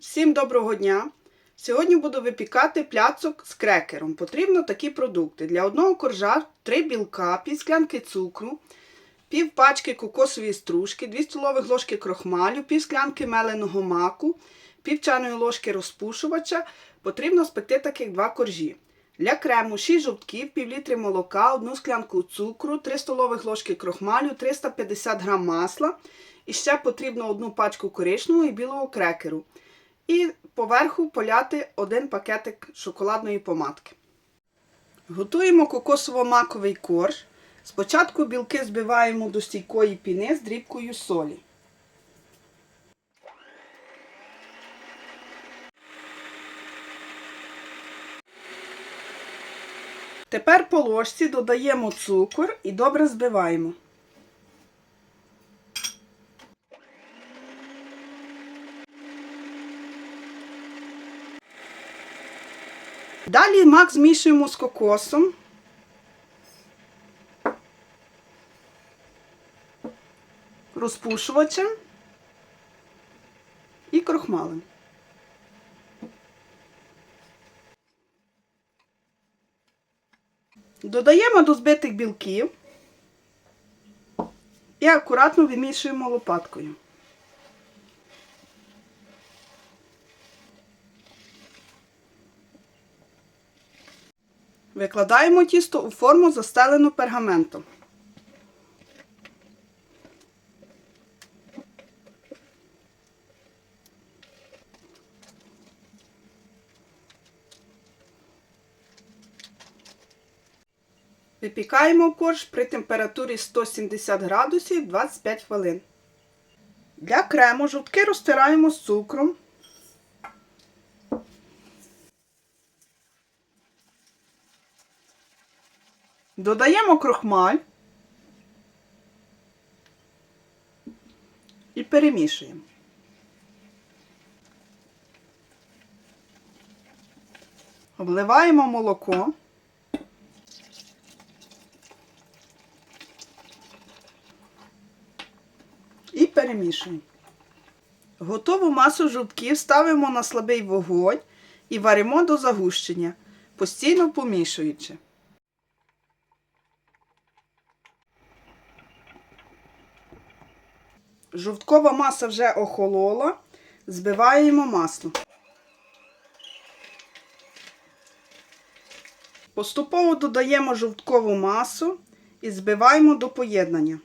Всім доброго дня! Сьогодні буду випікати пляцок з крекером. Потрібно такі продукти. Для одного коржа 3 білка, пів склянки цукру, пів пачки кокосової стружки, 2 столових ложки крохмалю, пів склянки меленого маку, пів чайної ложки розпушувача. Потрібно спекти таких два коржі. Для крему 6 жовтків, пів літри молока, 1 склянку цукру, 3 столових ложки крохмалю, 350 г масла. І ще потрібно одну пачку коричневого і білого крекеру. І поверху поляти один пакетик шоколадної помадки. Готуємо кокосово-маковий корж. Спочатку білки збиваємо до стійкої піни з дрібкою солі. Тепер по ложці додаємо цукор і добре збиваємо. Далі мак змішуємо з кокосом. Розпушувачем і крохмалем. Додаємо до збитих білків і акуратно вимішуємо лопаткою. Викладаємо тісто у форму, застелену пергаментом. Випікаємо корж при температурі 170 градусів 25 хвилин. Для крему жовтки розтираємо з цукром. Додаємо крохмаль і перемішуємо. Обливаємо молоко. І перемішуємо. Готову масу жовтків ставимо на слабий вогонь і варимо до загущення, постійно помішуючи. Жовткова маса вже охолола, збиваємо масло. Поступово додаємо жовткову масу і збиваємо до поєднання.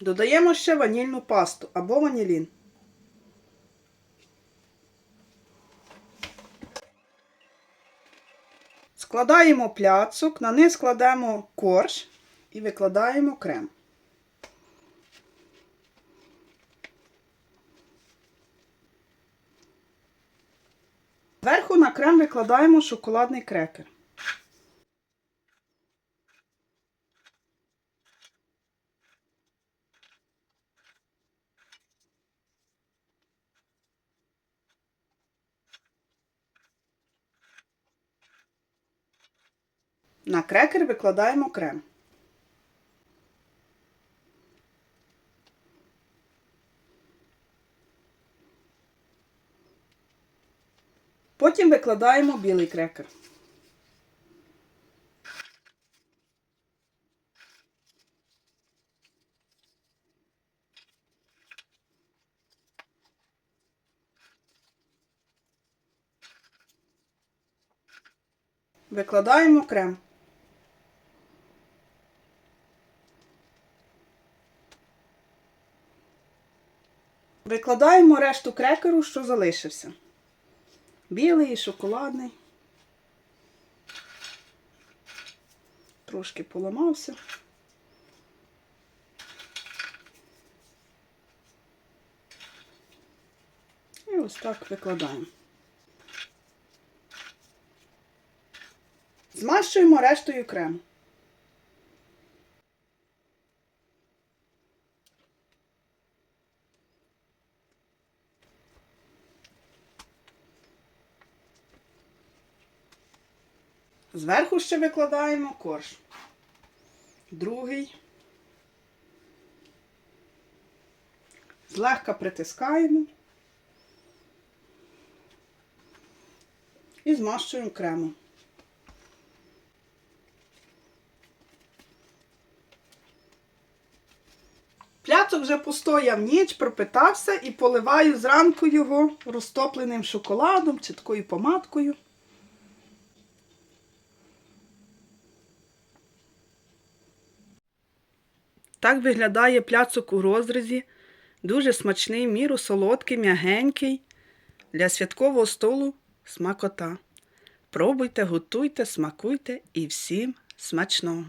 Додаємо ще ванільну пасту або ванілін. Складаємо пляцок, на низ кладемо корж і викладаємо крем. Зверху на крем викладаємо шоколадний крекер. На крекер викладаємо крем. Потім викладаємо білий крекер. Викладаємо крем. Викладаємо решту крекеру, що залишився. Білий шоколадний. Трошки поламався. І ось так викладаємо. Змащуємо рештою крему. Зверху ще викладаємо корж. Другий. Злегка притискаємо. І змащуємо кремом. Пляцок вже постояв ніч, пропитався і поливаю зранку його розтопленим шоколадом чи такою помадкою. Так виглядає пляцок у розрізі. Дуже смачний, міру солодкий, м'ягенький. Для святкового столу смакота. Пробуйте, готуйте, смакуйте і всім смачного!